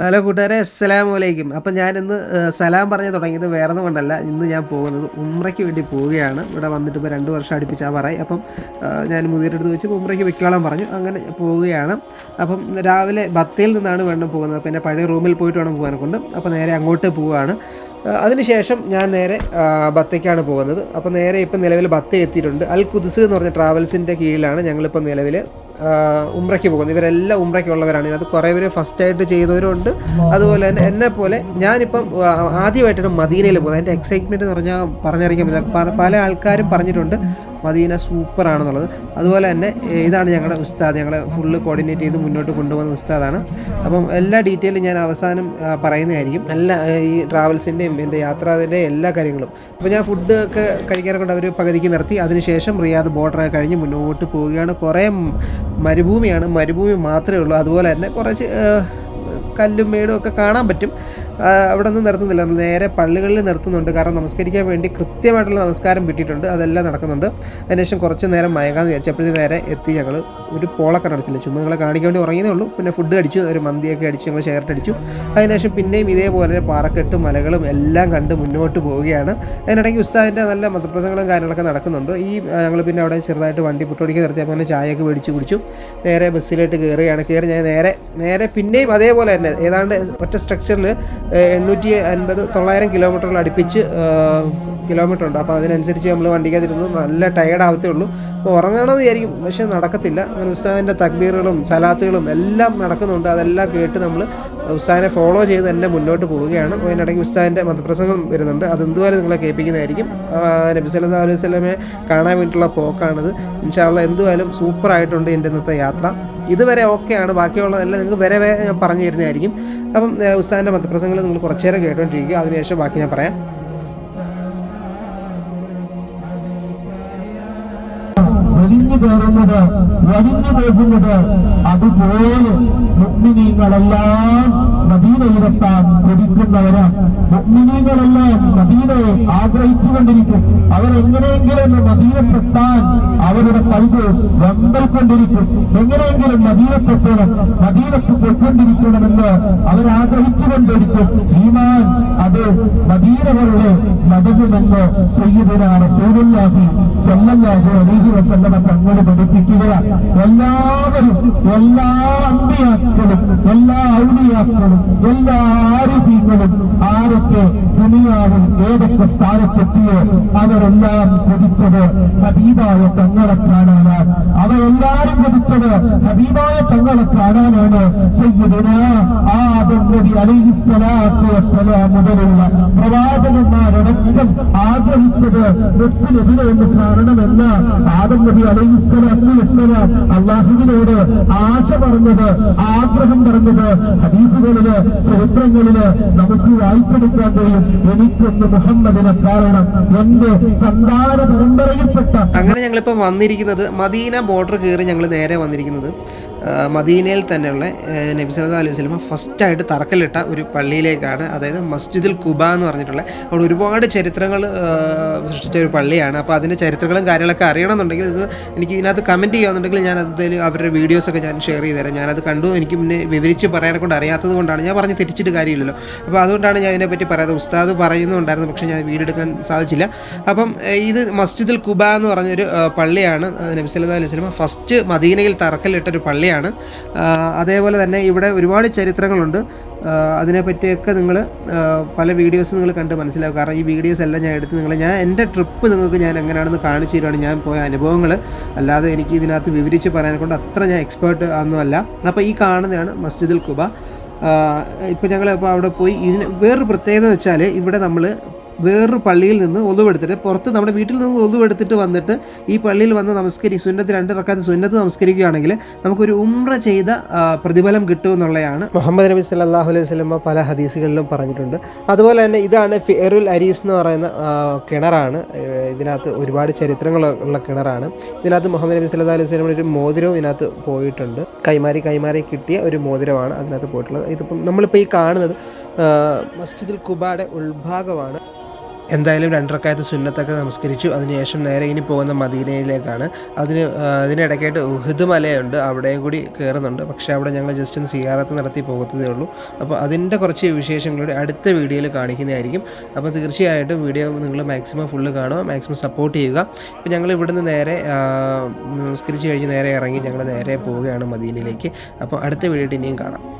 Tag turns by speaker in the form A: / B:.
A: Hello കൂട്ടുകാരെ അസ്സലാമു അലൈക്കും. അപ്പം ഞാൻ ഇന്ന് സലാം പറഞ്ഞ് തുടങ്ങിയത് വേറെ ഒന്നും കൊണ്ടല്ല. ഇന്ന് ഞാൻ പോകുന്നത് ഉമ്രയ്ക്ക് വേണ്ടി പോവുകയാണ്. ഇവിടെ വന്നിട്ട് ഇപ്പോൾ രണ്ട് വർഷം അടുപ്പിച്ചാൽ പറയും അപ്പം ഞാൻ മുതിരെടുത്ത് വെച്ച് ഉമ്രയ്ക്ക് വെക്കോളാൻ പറഞ്ഞു. അങ്ങനെ പോവുകയാണ്. അപ്പം രാവിലെ ബത്തയിൽ നിന്നാണ് വേണം പോകുന്നത്. അപ്പം എന്റെ പഴയ റൂമിൽ പോയിട്ട് വേണം പോകാനെ കൊണ്ട് അപ്പോൾ നേരെ അങ്ങോട്ട് പോവുകയാണ്. അതിനുശേഷം ഞാൻ നേരെ ബത്തേക്കാണ് പോകുന്നത്. അപ്പോൾ നേരെ ഇപ്പം നിലവിൽ ബത്ത എത്തിയിട്ടുണ്ട്. അൽ കുദ്സ് എന്ന് പറഞ്ഞ ട്രാവൽസിന്റെ കീഴിലാണ് ഞങ്ങളിപ്പോൾ നിലവിൽ ഉമ്രയ്ക്ക് പോകുന്നത് ഇവരെല്ലാം ഉമ്രയ്ക്കുള്ളവരാണ് അത് കുറേ പേര് ഫസ്റ്റായിട്ട് ചെയ്തവരുണ്ട് അതുപോലെ തന്നെ എന്നെ പോലെ ഞാനിപ്പം ആദ്യമായിട്ടാണ് മദീനയിൽ പോകുന്നത്. എന്റെ എക്സൈറ്റ്മെന്റ് എന്ന് പറഞ്ഞാൽ പറഞ്ഞറിയിക്കാൻ പറ്റില്ല. പല ആൾക്കാരും പറഞ്ഞിട്ടുണ്ട്. മദീന സൂപ്പറാണെന്നുള്ളത്. അതുപോലെ തന്നെ ഇതാണ് ഞങ്ങളുടെ ഉസ്താദ്. ഞങ്ങളെ ഫുള്ള് കോർഡിനേറ്റ് ചെയ്ത് മുന്നോട്ട് കൊണ്ടുപോകുന്ന ഉസ്താദാണ്. അപ്പം എല്ലാ ഡീറ്റെയിലും ഞാൻ അവസാനം പറയുന്നതായിരിക്കും. എല്ലാ ഈ ട്രാവൽസിന്റെയും എന്റെ യാത്രാതിന്റെ എല്ലാ കാര്യങ്ങളും. അപ്പോൾ ഞാൻ ഫുഡ് ഒക്കെ കഴിക്കാനൊക്കെ കൊണ്ട് അവർ പകുതിക്ക് നിർത്തി. അതിനുശേഷം റിയാദ് ബോർഡറൊക്കെ കഴിഞ്ഞ് മുന്നോട്ട് പോവുകയാണ്. കുറേ മരുഭൂമിയാണ്. മരുഭൂമി മാത്രമേ ഉള്ളൂ. അതുപോലെ തന്നെ കുറച്ച് കല്ലും മേടും ഒക്കെ കാണാൻ പറ്റും. അവിടെ ഒന്നും നിർത്തുന്നില്ല. നമ്മൾ നേരെ പള്ളികളിൽ നിർത്തുന്നുണ്ട്. കാരണം നമസ്കരിക്കാൻ വേണ്ടി കൃത്യമായിട്ടുള്ള നമസ്കാരം കിട്ടിയിട്ടുണ്ട്. അതെല്ലാം നടക്കുന്നുണ്ട്. അതിനുശേഷം കുറച്ച് നേരം മയങ്ങാന്ന് വിചാരിച്ചു അപ്പോഴത്തേക്ക് നേരെ എത്തി ഞങ്ങൾ ഒരു പോളൊക്കെ അടിച്ചില്ല. ചുമ്മാ നിങ്ങളെ കാണിക്കാൻ വേണ്ടി ഉറങ്ങിയതേ ഉള്ളൂ. പിന്നെ ഫുഡ് അടിച്ചു ഒരു മന്തിയൊക്കെ അടിച്ചു ഞങ്ങൾ ഷെയർട്ട് അടിച്ചു. അതിനുശേഷം പിന്നെയും ഇതേപോലെ പാറക്കെട്ടും മലകളും എല്ലാം കണ്ട് മുന്നോട്ട് പോവുകയാണ്. അതിനിടയ്ക്ക് ഉസ്താദിന്റെ നല്ല മതപ്രസംഗങ്ങളും കാര്യങ്ങളൊക്കെ നടക്കുന്നുണ്ട്. ഈ ഞങ്ങൾ പിന്നെ അവിടെ ചെറുതായിട്ട് വണ്ടി പുട്ടോടിക്കാൻ നിർത്തി. അങ്ങനെ ചായയൊക്കെ മേടിച്ച് കുടിച്ചു. നേരെ ബസ്സിലോട്ട് കയറുകയാണ് കയറി ഞാൻ നേരെ നേരെ പിന്നെയും അതേപോലെ തന്നെ. ഏതാണ്ട് ഒറ്റ സ്ട്രക്ചറിൽ എണ്ണൂറ്റി അൻപത് തൊള്ളായിരം കിലോമീറ്ററുകൾ അടുപ്പിച്ച് കിലോമീറ്റർ ഉണ്ട്. അപ്പോൾ അതിനനുസരിച്ച് നമ്മൾ വണ്ടിക്കകത്തിരുന്ന് നല്ല ടയേർഡ് ആവത്തേ ഉള്ളൂ. അപ്പോൾ ഉറങ്ങണമെന്ന് വിചാരിക്കും. പക്ഷേ നടക്കത്തില്ല. അങ്ങനെ ഉസ്താദിന്റെ തക്ബീറുകളും സലാത്തുകളും എല്ലാം നടക്കുന്നുണ്ട്. അതെല്ലാം കേട്ട് നമ്മൾ ഉസ്താദിനെ ഫോളോ ചെയ്ത് തന്നെ മുന്നോട്ട് പോവുകയാണ്. അതിനിടയ്ക്ക് ഉസ്താദിന്റെ മതപ്രസംഗം വരുന്നുണ്ട്. അതെന്തുവരെ നിങ്ങളെ കേൾപ്പിക്കുന്നതായിരിക്കും. നബി സല്ലല്ലാഹു അലൈഹി സ്വലമെ കാണാൻ വേണ്ടിയിട്ടുള്ള പോക്കാണിത്. ഇൻഷാല്ല എന്തുവായാലും സൂപ്പറായിട്ടുണ്ട് എന്റെ ഇന്നത്തെ യാത്ര. ഇതുവരെ ഓക്കെയാണ് ബാക്കിയുള്ളതെല്ലാം നിങ്ങൾക്ക് വരെ ഞാൻ പറഞ്ഞു തരുന്നതായിരിക്കും. അപ്പം ഉസ്താദിന്റെ മതപ്രസംഗങ്ങൾ നിങ്ങൾ കുറച്ചേരം കേട്ടോണ്ടിരിക്കുക. അതിനുശേഷം ബാക്കി ഞാൻ പറയാം.
B: വലിഞ്ഞു കയറുന്നത് വലിഞ്ഞു പോകുന്നത്. അതുപോലെ മുഗ്മിനീങ്ങളെല്ലാം മദീനയിലെത്താൻ കൊതിക്കുന്നവരാണ് മുഗ്മിനീങ്ങളെല്ലാം ആഗ്രഹിച്ചുകൊണ്ടിരിക്കും. അവരെങ്ങനെയെങ്കിലും മദീനത്തെത്താൻ അവരുടെ കൽവ് വമ്പൽക്കൊണ്ടിരിക്കും എങ്ങനെയെങ്കിലും മദീനത്തെത്തണം മദീനത്ത് പോയിക്കൊണ്ടിരിക്കണമെന്ന് അവരാഗ്രഹിച്ചുകൊണ്ടിരിക്കും ഈമാൻ അത് മദീനകളുടെ മതകുമെന്ന് ചെയ്യുന്നതിനാണ് റസൂലുള്ളാഹി സ്വല്ലല്ലാഹു അലൈഹി വസല്ലമ തങ്ങൾ പഠിപ്പിക്കുക. എല്ലാവരും എല്ലാ അമ്പിയാക്കളും എല്ലാ ഔലിയാക്കളും എല്ലാ ആരിഫീങ്ങളും ആരൊക്കെ ദുനിയാവും ഏതൊക്കെ സ്ഥാനത്തെത്തിയോ? അവരെല്ലാം കൊതിച്ചത് ഹബീബായ തങ്ങളെ കാണാനാണ്. അവരെല്ലാരും കൊതിച്ചത് ഹബീബായ തങ്ങളെ കാണാനാണ്. സയ്യിദുന ആദം നബി അലൈഹിസ്സലാത്തു മുതലുള്ള പ്രവാചകന്മാരടക്കം ആഗ്രഹിച്ചത് മുത്തിനെതിരെ എന്ന് കാരണമെന്ന ആദം നബി അലൈഹിസ്സലാത്തു വസ്സലാം അള്ളാഹുവിനോട് ആശ പറഞ്ഞത് ആഗ്രഹം പറഞ്ഞത് ഹദീസുകളിൽ ചരിത്രങ്ങളിൽ നമുക്ക് വായിച്ചെടുക്കാൻ കഴിയും. എനിക്കൊന്ന് മുഹമ്മദിനെ കാണണം എന്റെ സന്താന പരമ്പരയിൽപ്പെട്ട
A: അങ്ങനെ ഞങ്ങളിപ്പോൾ വന്നിരിക്കുന്നത് മദീന ബോർഡർ കയറി ഞങ്ങൾ നേരെ വന്നിരിക്കുന്നത്. മദീനയിൽ തന്നെയുള്ള നബി സല്ലാ അലൈഹി സ്വലമ ഫസ്റ്റായിട്ട് തറക്കല്ലിട്ട ഒരു പള്ളിയിലേക്കാണ്. അതായത് മസ്ജിദുൽ കുബ എന്ന് പറഞ്ഞിട്ടുള്ള അവിടെ ഒരുപാട് ചരിത്രങ്ങൾ സൃഷ്ടിച്ച ഒരു പള്ളിയാണ്. അപ്പോൾ അതിന്റെ ചരിത്രങ്ങളും കാര്യങ്ങളൊക്കെ അറിയണമെന്നുണ്ടെങ്കിൽ ഇത് എനിക്ക് ഇതിനകത്ത് കമന്റ് ചെയ്യാമെന്നുണ്ടെങ്കിൽ ഞാൻ എന്തായാലും അവരുടെ വീഡിയോസൊക്കെ ഞാൻ ഷെയർ ചെയ്ത് തരാം. ഞാനത് കണ്ടു എനിക്ക് പിന്നെ വിവരിച്ച് പറയാനെ കൊണ്ട് അറിയാത്തത് കൊണ്ടാണ് ഞാൻ പറഞ്ഞ് തിരിച്ചിട്ട് കാര്യമില്ലല്ലോ. അപ്പോൾ അതുകൊണ്ടാണ് ഞാൻ ഇതിനെപ്പറ്റി പറയാതെ ഉസ്താദ് പറയുന്നുണ്ടായിരുന്നു പക്ഷേ ഞാൻ വീടെടുക്കാൻ സാധിച്ചില്ല. അപ്പം ഇത് മസ്ജിദുൽ കുബ എന്ന് പറഞ്ഞൊരു പള്ളിയാണ് നബി സല്ലാ അലൈഹി സ്വലമ ഫസ്റ്റ് മദീനയിൽ തറക്കല്ലിട്ട ഒരു പള്ളിയാണ്. ആഹ്, അതേപോലെ തന്നെ ഇവിടെ ഒരുപാട് ചരിത്രങ്ങളുണ്ട്. അതിനെപ്പറ്റിയൊക്കെ നിങ്ങൾ പല വീഡിയോസ് നിങ്ങൾ കണ്ട് മനസ്സിലാവും. കാരണം ഈ വീഡിയോസ് എല്ലാം ഞാൻ എടുത്ത് നിങ്ങൾ ഞാൻ എന്റെ ട്രിപ്പ് നിങ്ങൾക്ക് ഞാൻ എങ്ങനെയാണെന്ന് കാണിച്ചു തരുവാണ് ഞാൻ പോയ അനുഭവങ്ങൾ അല്ലാതെ എനിക്ക് ഇതിനകത്ത് വിവരിച്ച് പറയാനെ കൊണ്ട് അത്ര ഞാൻ എക്സ്പേർട്ട് ഒന്നുമല്ല അപ്പോൾ ഈ കാണുന്നതാണ് മസ്ജിദുൽ കുബ ഇപ്പോൾ ഞങ്ങൾ ഇപ്പോൾ അവിടെ പോയി. ഇതിന് വേറൊരു പ്രത്യേകത വെച്ചാൽ ഇവിടെ നമ്മൾ വേറൊരു പള്ളിയിൽ നിന്ന് ഒതുവെടുത്തിട്ട് പുറത്ത് നമ്മുടെ വീട്ടിൽ നിന്ന് ഒതുവെടുത്തിട്ട് വന്നിട്ട് ഈ പള്ളിയിൽ വന്ന് നമസ്കരി സുന്നത്ത് രണ്ട് റക്കാത്ത് സുന്നത്ത് നമസ്കരിക്കുകയാണെങ്കിൽ നമുക്കൊരു ഉമ്ര ചെയ്ത പ്രതിഫലം കിട്ടും എന്നുള്ളതാണ്. മുഹമ്മദ് നബി സല്ലല്ലാഹു അലൈഹി സ്വലമ പല ഹദീസുകളിലും പറഞ്ഞിട്ടുണ്ട്. അതുപോലെ തന്നെ ഇതാണ് ഫിയറുൽ അരീസ് എന്ന് പറയുന്ന കിണറാണ്. ഇതിനകത്ത് ഒരുപാട് ചരിത്രങ്ങളുള്ള കിണറാണ്. ഇതിനകത്ത് മുഹമ്മദ് നബി സല്ലല്ലാഹു അലൈഹി വസല്ലമയുടെ ഒരു മോതിരവും ഇതിനകത്ത് പോയിട്ടുണ്ട്. കൈമാറി കൈമാറി കിട്ടിയ ഒരു മോതിരമാണ് അതിനകത്ത് പോയിട്ടുള്ളത്. ഇതിപ്പം നമ്മളിപ്പോൾ ഈ കാണുന്നത് മസ്ജിദുൽ കുബയുടെ ഉൾഭാഗമാണ്. എന്തായാലും രണ്ടരക്കാലത്ത് സുന്നത്തൊക്കെ നമസ്കരിച്ചു. അതിനുശേഷം നേരെ ഇനി പോകുന്ന മദീനയിലേക്കാണ്. അതിന് അതിനിടയ്ക്കായിട്ട് ഉഹദ് മലയുണ്ട്. അവിടെയും കൂടി കയറുന്നുണ്ട്. പക്ഷേ അവിടെ ഞങ്ങൾ ജസ്റ്റ് ഒന്ന് സിയാറത്ത് നടത്തി പോകത്തതേ ഉള്ളൂ. അപ്പോൾ അതിന്റെ കുറച്ച് വിശേഷങ്ങളുടെ അടുത്ത വീഡിയോയിൽ കാണിക്കുന്നതായിരിക്കും. അപ്പോൾ തീർച്ചയായിട്ടും വീഡിയോ നിങ്ങൾ മാക്സിമം ഫുള്ള് കാണുക മാക്സിമം സപ്പോർട്ട് ചെയ്യുക. ഇപ്പോൾ ഞങ്ങൾ ഇവിടുന്ന് നേരെ നമസ്കരിച്ച് കഴിഞ്ഞ് നേരെ ഇറങ്ങി ഞങ്ങൾ നേരെ പോവുകയാണ് മദീനയിലേക്ക്. അപ്പോൾ അടുത്ത വീഡിയോ ഇനിയും കാണാം.